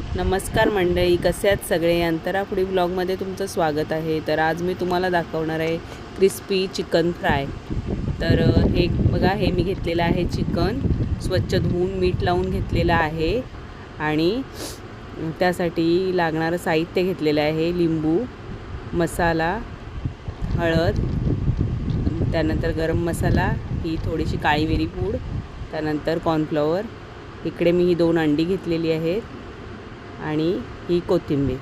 नमस्कार मंडळी कसे आहेत सगळे? अंतरापुढी ब्लॉगमध्ये तुमचं स्वागत आहे. तर आज मी तुम्हाला दाखवणार आहे क्रिस्पी चिकन फ्राय. तर हे बघा हे मी घेतलेलं आहे चिकन. स्वच्छ धुवून मीठ लावून घेतलेलं आहे. आणि त्यासाठी लागणारं साहित्य घेतलेलं आहे. लिंबू मसाला हळद त्यानंतर गरम मसाला ही थोडीशी काळी मिरी पूड त्यानंतर कॉर्नफ्लॉवर इकडे मी ही दोन अंडी घेतलेली आहेत. आणि ही कोथिंबीर.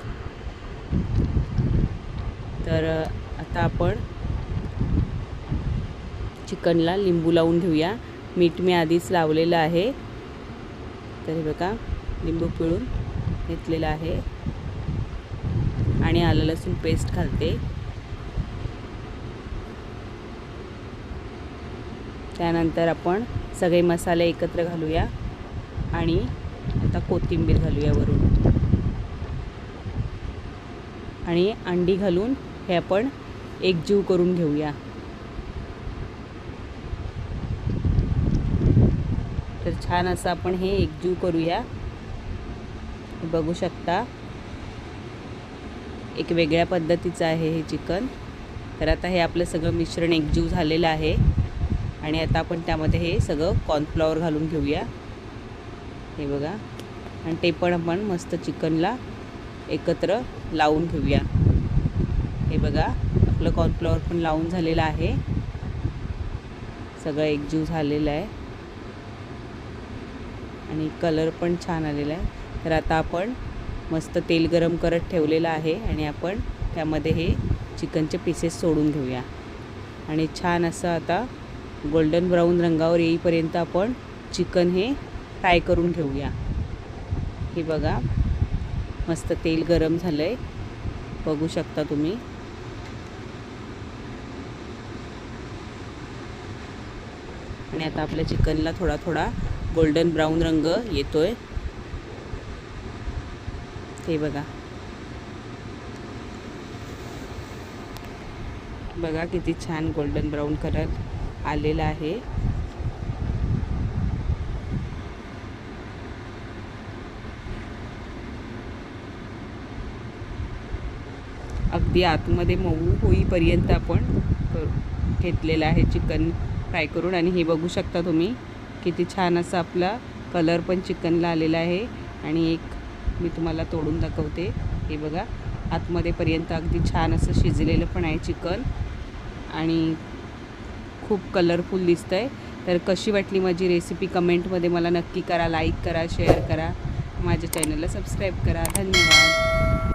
तर आता आपण चिकनला लिंबू लावून घेऊया. मीठ मी आधीच लावलेलं आहे. तर हे बघा लिंबू पिळून घेतलेलं आहे. आणि आलं लसूण पेस्ट घालते. त्यानंतर आपण सगळे मसाले एकत्र घालूया. आणि आता कोथिंबीर घालूया वरून. आणि अंडी घालून हे आपण एकजीव करून घेऊया. तर छान असं आपण हे एकजीव करूया. बघू शकता. एक वेगळ्या पद्धतीचं आहे हे चिकन. तर आता हे आपलं सगळं मिश्रण एकजीव झालेलं आहे. आणि आता आपण त्यामध्ये हे सगळं कॉर्नफ्लॉवर घालून घेऊया. हे बघा. आणि ते पण आपण मस्त चिकनला एकत्र लावून घेऊया. हे बघा आपलं कॉर्नफ्लॉवर पण लावून झालेलं आहे. सगळं एकजीव झालेलं आहे. आणि कलर पण छान आलेला आहे. तर आता आपण मस्त तेल गरम करत ठेवलेलं आहे आणि आपण त्यामध्ये हे चिकनचे पीसेस सोडून घेऊया. आणि छान असं आता गोल्डन ब्राऊन रंगावर येईपर्यंत आपण चिकन हे फ्राय करून घेऊया. हे बघा. मस्त तेल गरम झालं आहे बघू शकता तुम्ही. आणि आता आपल्या चिकनला थोडा थोडा गोल्डन ब्राऊन रंग येतोय. हे बघा. बघा किती छान गोल्डन ब्राऊन कलर आलेला आहे. अगदी आतमध्ये मऊ होईपर्यंत आपण करू घेतलेलं आहे चिकन फ्राय करून. आणि हे बघू शकता तुम्ही किती छान असं आपला कलर पण चिकनला आलेला आहे. आणि एक मी तुम्हाला तोडून दाखवते. हे बघा आतमध्येपर्यंत अगदी छान असं शिजलेलं पण आहे चिकन. आणि खूप कलरफुल दिसतं आहे तर कशी वाटली माझी रेसिपी कमेंटमध्ये मला नक्की करा लाईक करा शेअर करा. माझ्या चॅनलला सबस्क्राईब करा. धन्यवाद.